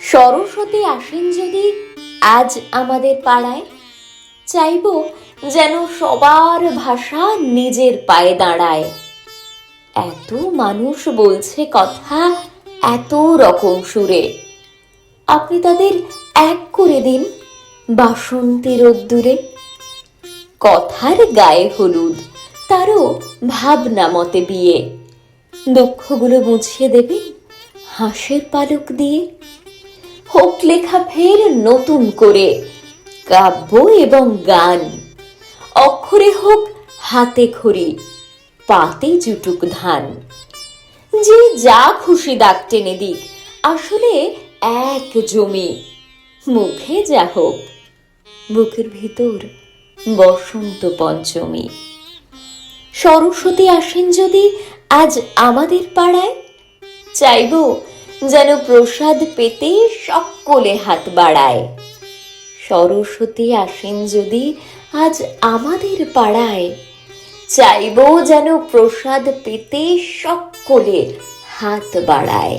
সরস্বতী আসেন যদি আজ আমাদের পাড়ায়, চাইব যেন সবার ভাষা নিজের পায়ে দাঁড়ায়। এত মানুষ বলছে কথা এত রকম সুরে। আপনি তাদের এক করে দিন বাসন্তী রোদ্দুরে। কথার গায়ে হলুদ, তারও ভাবনা মতে বিয়ে। দুঃখগুলো মুছিয়ে দেবেন হাঁসের পালক দিয়ে। হোক লেখা ফের নতুন করে, কাব্য এবং গান। অক্ষরে হোক হাতে খড়ি, পাতে জুটুক ধান। যে যা খুশি দাগ টেনে দিক, আসলে এক জমি। মুখে যা হোক, বুকের ভিতর বসন্ত পঞ্চমী। সরস্বতী আসেন যদি আজ আমাদের পাড়ায় চাইব যেন প্রসাদ পেতে সকলে হাত বাড়ায়। সরস্বতী আসেন যদি আজ আমাদের পাড়ায়, চাইব যেন প্রসাদ পেতে সকলে হাত বাড়ায়।